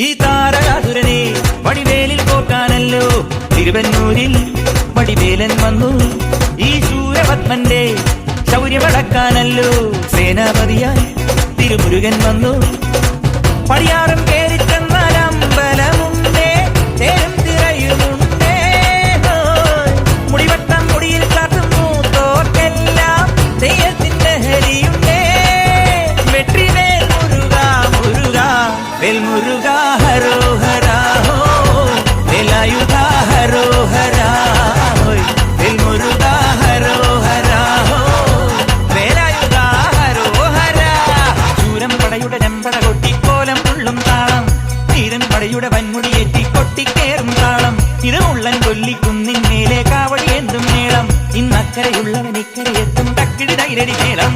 ഈ താരകാസുരനെ വടിവേലിൽ പോക്കാനല്ലോ. തിരുവന്നൂരിൽ വടിവേലൻ വന്നു. ഈ സൂര്യപത്മന്റെ ശൗര്യമടക്കാനല്ലോ സേനാപതിയായി തിരുമുരുകൻ വന്നു. പടിയാറും വെൽ മുരുക ഹരോ ഹോ വേലായുധ ഹരോ ഹരാ ഹോയ്. വെൽ മുരുക ഹരോ ഹരാ ഹോ വേലായുധ ഹരോ ഹരാ ചൂരം പടയുടെ ചെമ്പട കൊട്ടിക്കോലം ഉള്ളും താളം. തീരൻ പടയുടെ വൻമുടിയേറ്റി കൊട്ടിക്കേറും താളം. ഇത് ഉള്ളൻ കൊല്ലിക്കുന്നിൻ മേലെ കാവടി എന്തും മേളം. ഇന്നക്കരയുള്ളവൻ ഇക്കരയെത്തും തക്കിടി തൈരടി മേളം.